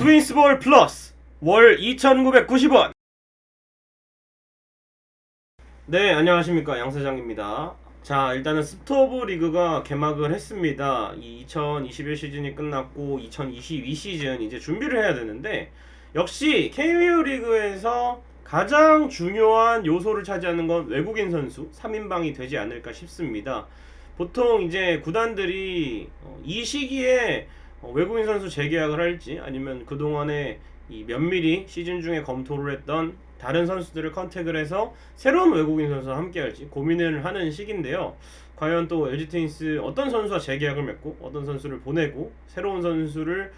트윈스볼 플러스 월 2,990원. 네, 안녕하십니까 양사장입니다. 자, 일단은 스토브 리그가 개막을 했습니다. 이 2021 시즌이 끝났고 2022 시즌 이제 준비를 해야 되는데 역시 KBO 리그에서 가장 중요한 요소를 차지하는 건 외국인 선수 3인방이 되지 않을까 싶습니다. 보통 이제 구단들이 어, 이 시기에 어, 외국인 선수 재계약을 할지 아니면 그동안에 이 면밀히 시즌 중에 검토를 했던 다른 선수들을 컨택을 해서 새로운 외국인 선수와 함께 할지 고민을 하는 시기인데요. 과연 또 LG 트윈스 어떤 선수와 재계약을 맺고 어떤 선수를 보내고 새로운 선수를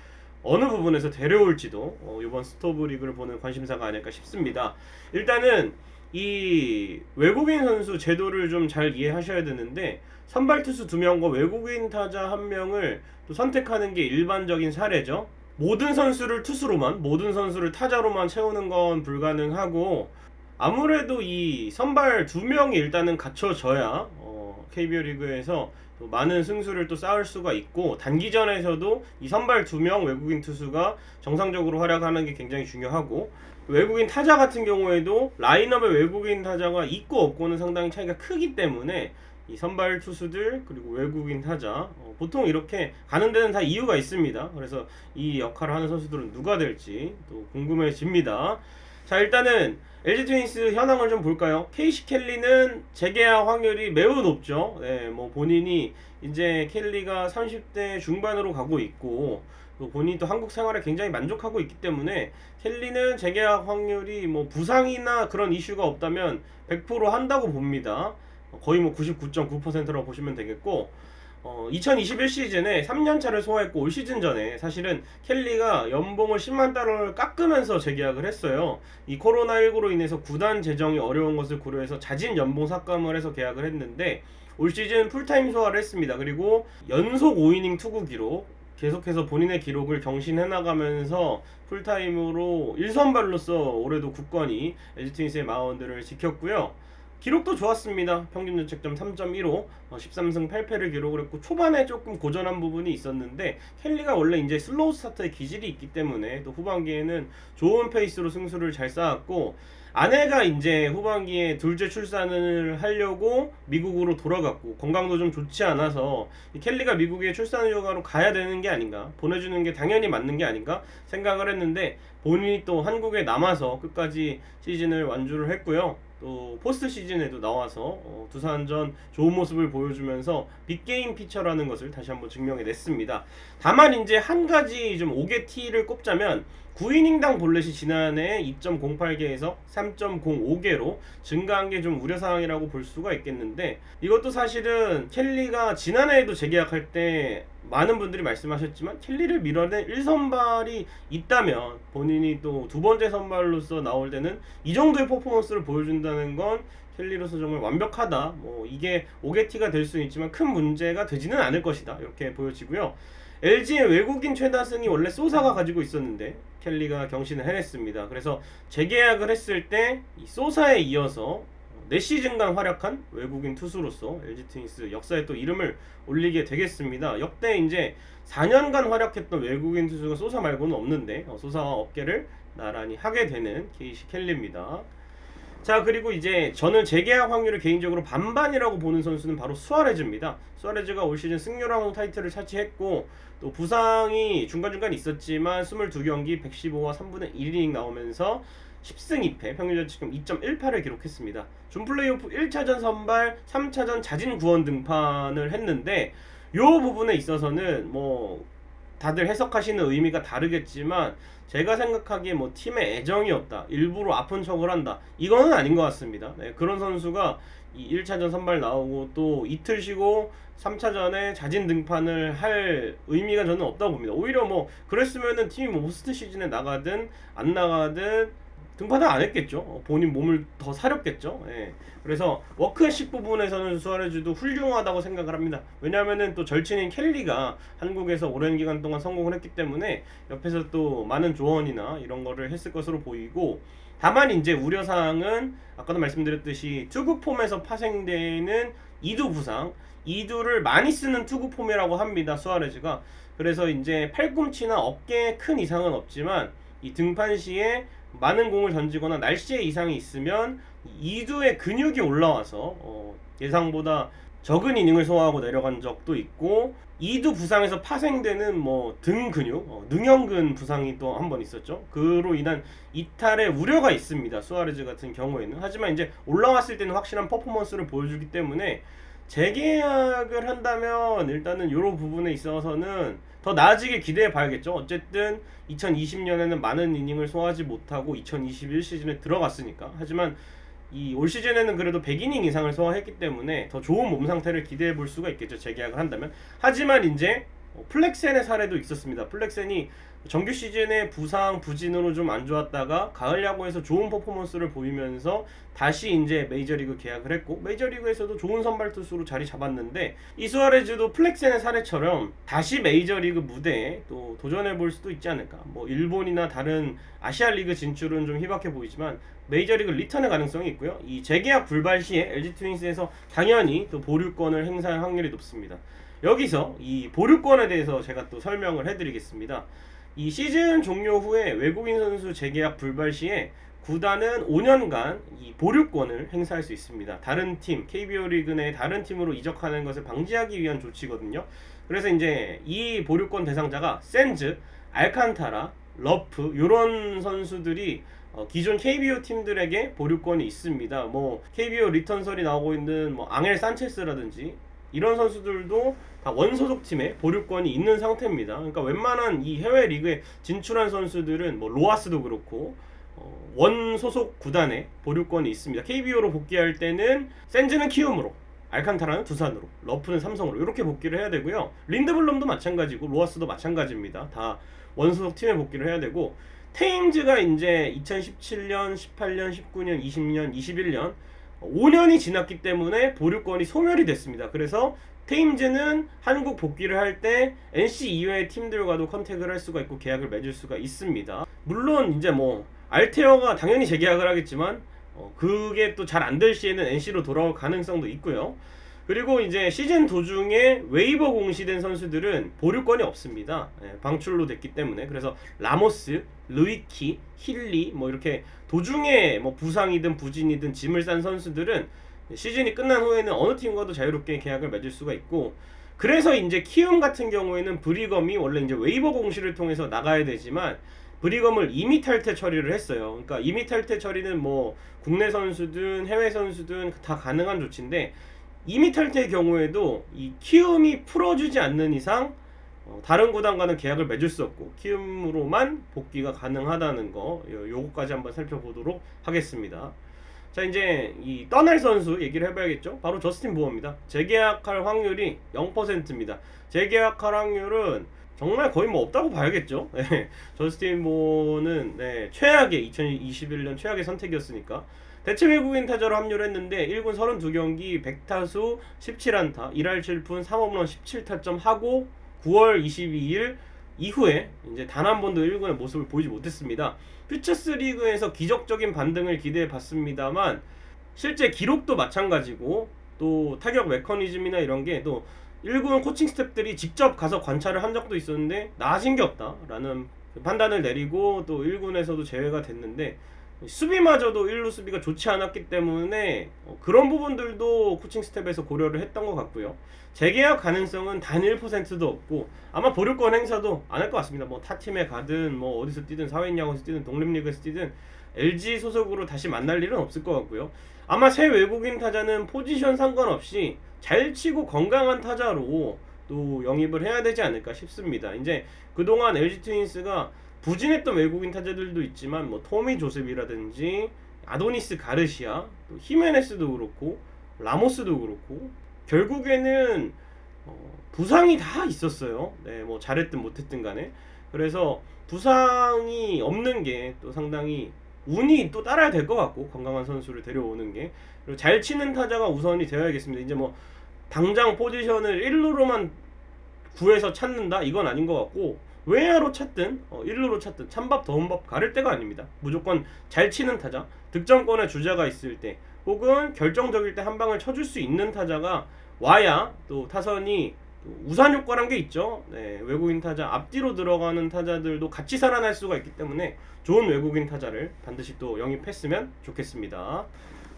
어느 부분에서 데려올지도 어, 이번 스토브 리그를 보는 관심사가 아닐까 싶습니다. 일단은 이 외국인 선수 제도를 좀 잘 이해하셔야 되는데 선발 투수 두 명과 외국인 타자 한 명을 또 선택하는 게 일반적인 사례죠. 모든 선수를 투수로만 모든 선수를 타자로만 채우는 건 불가능하고 아무래도 이 선발 두 명이 일단은 갖춰져야 어, KBO 리그에서 또 많은 승수를 또 쌓을 수가 있고 단기전에서도 이 선발 두 명 외국인 투수가 정상적으로 활약하는 게 굉장히 중요하고 외국인 타자 같은 경우에도 라인업에 외국인 타자가 있고 없고는 상당히 차이가 크기 때문에 이 선발 투수들 그리고 외국인 타자 어, 보통 이렇게 가는 데는 다 이유가 있습니다. 그래서 이 역할을 하는 선수들은 누가 될지 또 궁금해집니다. 자 일단은 LG 트윈스 현황을 좀 볼까요? 케이시 켈리는 재계약 확률이 매우 높죠. 네, 뭐 본인이 이제 켈리가 30대 중반으로 가고 있고 또 본인이 또 한국 생활에 굉장히 만족하고 있기 때문에 켈리는 재계약 확률이 뭐 부상이나 그런 이슈가 없다면 100% 한다고 봅니다. 거의 뭐 99.9%라고 보시면 되겠고 어, 2021 시즌에 3년차를 소화했고 올 시즌 전에 사실은 켈리가 연봉을 10만 달러를 깎으면서 재계약을 했어요. 이 코로나19로 인해서 구단 재정이 어려운 것을 고려해서 자진 연봉 삭감을 해서 계약을 했는데 올 시즌 풀타임 소화를 했습니다. 그리고 연속 5이닝 투구 기록 계속해서 본인의 기록을 경신해 나가면서 풀타임으로 1선발로서 올해도 굳건히 LG 트윈스의 마운드를 지켰고요. 기록도 좋았습니다. 평균 자책점 3.15, 어, 13승 8패를 기록을 했고 초반에 조금 고전한 부분이 있었는데 켈리가 원래 이제 슬로우 스타터의 기질이 있기 때문에 또 후반기에는 좋은 페이스로 승수를 잘 쌓았고 아내가 이제 후반기에 둘째 출산을 하려고 미국으로 돌아갔고 건강도 좀 좋지 않아서 이 켈리가 미국에 출산 휴가로 가야 되는 게 아닌가 보내주는 게 당연히 맞는 게 아닌가 생각을 했는데 본인이 또 한국에 남아서 끝까지 시즌을 완주를 했고요. 또 포스트 시즌에도 나와서 어, 두산전 좋은 모습을 보여주면서 빅게임 피처라는 것을 다시 한번 증명해 냈습니다. 다만 이제 한 가지 좀 5개 T를 꼽자면 9이닝당 볼넷이 지난해 2.08개에서 3.05개로 증가한 게 좀 우려사항이라고 볼 수가 있겠는데 이것도 사실은 켈리가 지난해에도 재계약할 때 많은 분들이 말씀하셨지만 켈리를 밀어낸 1선발이 있다면 본인이 또 두 번째 선발로서 나올 때는 이 정도의 퍼포먼스를 보여준다는 건 켈리로서 정말 완벽하다. 뭐 이게 오게티가 될 수는 있지만 큰 문제가 되지는 않을 것이다. 이렇게 보여지고요. LG의 외국인 최다승이 원래 소사가 가지고 있었는데 켈리가 경신을 해냈습니다. 그래서 재계약을 했을 때 이 소사에 이어서 4시즌간 활약한 외국인 투수로서 LG 트윈스 역사에 또 이름을 올리게 되겠습니다. 역대 이제 4년간 활약했던 외국인 투수가 소사 말고는 없는데 어, 소사와 어깨를 나란히 하게 되는 케이시 켈리입니다. 자 그리고 이제 저는 재계약 확률을 개인적으로 반반이라고 보는 선수는 바로 수아레즈입니다. 수아레즈가 올 시즌 승률왕 타이틀을 차지했고 또 부상이 중간중간 있었지만 22경기 115와 3분의 1이닝 나오면서 10승 2패 평균 자책점 2.18을 기록했습니다. 준 플레이오프 1차전 선발, 3차전 자진 구원 등판을 했는데 요 부분에 있어서는 뭐 다들 해석하시는 의미가 다르겠지만 제가 생각하기에 뭐 팀에 애정이 없다 일부러 아픈 척을 한다 이거는 아닌 것 같습니다. 네, 그런 선수가 이 1차전 선발 나오고 또 이틀 쉬고 3차전에 자진 등판을 할 의미가 저는 없다고 봅니다. 오히려 뭐 그랬으면은 팀이 뭐 포스트 시즌에 나가든 안 나가든 등판을 안 했겠죠. 어, 본인 몸을 더 사렸겠죠. 예. 그래서 워크의식 부분에서는 수아레즈도 훌륭하다고 생각을 합니다. 왜냐하면은 또 절친인 켈리가 한국에서 오랜 기간 동안 성공을 했기 때문에 옆에서 또 많은 조언이나 이런 거를 했을 것으로 보이고 다만 이제 우려사항은 아까도 말씀드렸듯이 투구 폼에서 파생되는 이두 부상 이두를 많이 쓰는 투구 폼이라고 합니다. 수아레즈가 그래서 이제 팔꿈치나 어깨에 큰 이상은 없지만 이 등판 시에 많은 공을 던지거나 날씨에 이상이 있으면 이두의 근육이 올라와서 어, 예상보다 적은 이닝을 소화하고 내려간 적도 있고 이두 부상에서 파생되는 뭐 등 근육, 어, 능형근 부상이 또 한 번 있었죠. 그로 인한 이탈의 우려가 있습니다. 수아레즈 같은 경우에는 하지만 이제 올라왔을 때는 확실한 퍼포먼스를 보여주기 때문에 재계약을 한다면 일단은 이런 부분에 있어서는 더 나아지게 기대해 봐야겠죠. 어쨌든 2020년에는 많은 이닝을 소화하지 못하고 2021 시즌에 들어갔으니까. 하지만 이 올 시즌에는 그래도 100이닝 이상을 소화했기 때문에 더 좋은 몸 상태를 기대해 볼 수가 있겠죠. 재계약을 한다면. 하지만 이제 어, 플렉센의 사례도 있었습니다. 플렉센이 정규 시즌에 부상 부진으로 좀 안 좋았다가 가을 야구에서 좋은 퍼포먼스를 보이면서 다시 이제 메이저리그 계약을 했고 메이저리그에서도 좋은 선발 투수로 자리 잡았는데 이수아레즈도 플렉센의 사례처럼 다시 메이저리그 무대에 또 도전해 볼 수도 있지 않을까. 뭐 일본이나 다른 아시아 리그 진출은 좀 희박해 보이지만 메이저리그 리턴의 가능성이 있고요. 이 재계약 불발 시에 LG 트윈스에서 당연히 또 보류권을 행사할 확률이 높습니다. 여기서 이 보류권에 대해서 제가 또 설명을 해드리겠습니다. 이 시즌 종료 후에 외국인 선수 재계약 불발 시에 구단은 5년간 이 보류권을 행사할 수 있습니다. 다른 팀, KBO 리그 내 다른 팀으로 이적하는 것을 방지하기 위한 조치거든요. 그래서 이제 이 보류권 대상자가 센즈, 알칸타라, 러프 이런 선수들이 어, 기존 KBO 팀들에게 보류권이 있습니다. 뭐 KBO 리턴설이 나오고 있는 뭐 앙헬 산체스라든지 이런 선수들도 다 원소속 팀에 보류권이 있는 상태입니다. 그러니까 웬만한 이 해외 리그에 진출한 선수들은 뭐 로아스도 그렇고 어, 원소속 구단에 보류권이 있습니다. KBO로 복귀할 때는 센즈는 키움으로 알칸타라는 두산으로, 러프는 삼성으로 이렇게 복귀를 해야 되고요. 린드블럼도 마찬가지고 로아스도 마찬가지입니다. 다 원소속 팀에 복귀를 해야 되고 테임즈가 이제 2017년, 18년, 19년, 20년, 21년 5년이 지났기 때문에 보류권이 소멸이 됐습니다. 그래서 테임즈는 한국 복귀를 할 때 NC 이외의 팀들과도 컨택을 할 수가 있고 계약을 맺을 수가 있습니다. 물론 이제 뭐 알테어가 당연히 재계약을 하겠지만 어, 그게 또 잘 안 될 시에는 NC로 돌아올 가능성도 있고요. 그리고 이제 시즌 도중에 웨이버 공시된 선수들은 보류권이 없습니다. 예, 방출로 됐기 때문에 그래서 라모스, 루이키, 힐리 뭐 이렇게 도중에 뭐 부상이든 부진이든 짐을 싼 선수들은 시즌이 끝난 후에는 어느 팀과도 자유롭게 계약을 맺을 수가 있고 그래서 이제 키움 같은 경우에는 브리검이 원래 이제 웨이버 공시를 통해서 나가야 되지만 브리검을 이미 탈퇴 처리를 했어요. 그러니까 이미 탈퇴 처리는 뭐 국내 선수든 해외 선수든 다 가능한 조치인데 이미 탈퇴의 경우에도 이 키움이 풀어주지 않는 이상 어, 다른 구단과는 계약을 맺을 수 없고 키움으로만 복귀가 가능하다는 거 요- 요거까지 한번 살펴보도록 하겠습니다. 자 이제 이 떠날 선수 얘기를 해봐야겠죠. 바로 저스틴 보어입니다. 재계약할 확률이 0%입니다. 재계약할 확률은 정말 거의 뭐 없다고 봐야겠죠. 네, 저스틴 보어는 네, 최악의 2021년 최악의 선택이었으니까 대체 외국인 타자로 합류했는데 1군 32경기 100타수 17안타 1할 7푼 3홈런 17타점 하고 9월 22일 이후에 이제 단 한 번도 1군의 모습을 보이지 못했습니다. 퓨처스 리그에서 기적적인 반등을 기대해 봤습니다만 실제 기록도 마찬가지고 또 타격 메커니즘이나 이런 게 또 1군 코칭 스태프들이 직접 가서 관찰을 한 적도 있었는데 나아진 게 없다라는 판단을 내리고 또 1군에서도 제외가 됐는데 수비마저도 1루 수비가 좋지 않았기 때문에 어, 그런 부분들도 코칭 스텝에서 고려를 했던 것 같고요. 재계약 가능성은 단 1%도 없고 아마 보류권 행사도 안 할 것 같습니다. 뭐 타 팀에 가든 뭐 어디서 뛰든 사회인 야구에서 뛰든 독립리그에서 뛰든 LG 소속으로 다시 만날 일은 없을 것 같고요. 아마 새 외국인 타자는 포지션 상관없이 잘 치고 건강한 타자로 또 영입을 해야 되지 않을까 싶습니다. 이제 그동안 LG 트윈스가 부진했던 외국인 타자들도 있지만 뭐 토미 조셉이라든지 아도니스 가르시아, 또 히메네스도 그렇고 라모스도 그렇고 결국에는 어, 부상이 다 있었어요. 네, 뭐 잘했든 못했든 간에 그래서 부상이 없는 게 또 상당히 운이 또 따라야 될 것 같고 건강한 선수를 데려오는 게 그리고 잘 치는 타자가 우선이 되어야겠습니다. 이제 뭐 당장 포지션을 1루로만 구해서 찾는다 이건 아닌 것 같고 외야로 찾든 어, 1루로 찾든 찬밥 더운밥 가릴 때가 아닙니다. 무조건 잘 치는 타자, 득점권의 주자가 있을 때 혹은 결정적일 때 한 방을 쳐줄 수 있는 타자가 와야 또 타선이 또 우산 효과란 게 있죠. 네, 외국인 타자 앞뒤로 들어가는 타자들도 같이 살아날 수가 있기 때문에 좋은 외국인 타자를 반드시 또 영입했으면 좋겠습니다.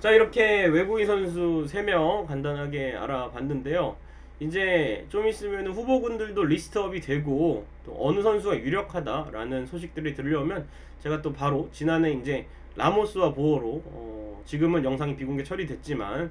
자 이렇게 외국인 선수 3명 간단하게 알아봤는데요. 이제 좀 있으면 후보군들도 리스트업이 되고 또 어느 선수가 유력하다라는 소식들이 들려오면 제가 또 바로 지난해 이제 라모스와 보어로 어, 지금은 영상이 비공개 처리됐지만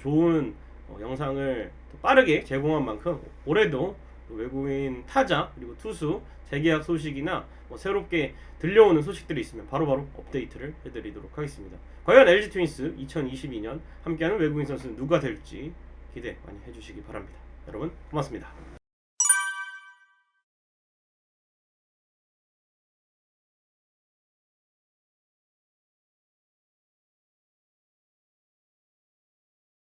좋은 어, 영상을 또 빠르게 제공한 만큼 올해도 또 외국인 타자 그리고 투수 재계약 소식이나 뭐 새롭게 들려오는 소식들이 있으면 바로 바로 업데이트를 해드리도록 하겠습니다. 과연 LG 트윈스 2022년 함께하는 외국인 선수는 누가 될지 기대 많이 해주시기 바랍니다. 여러분 고맙습니다.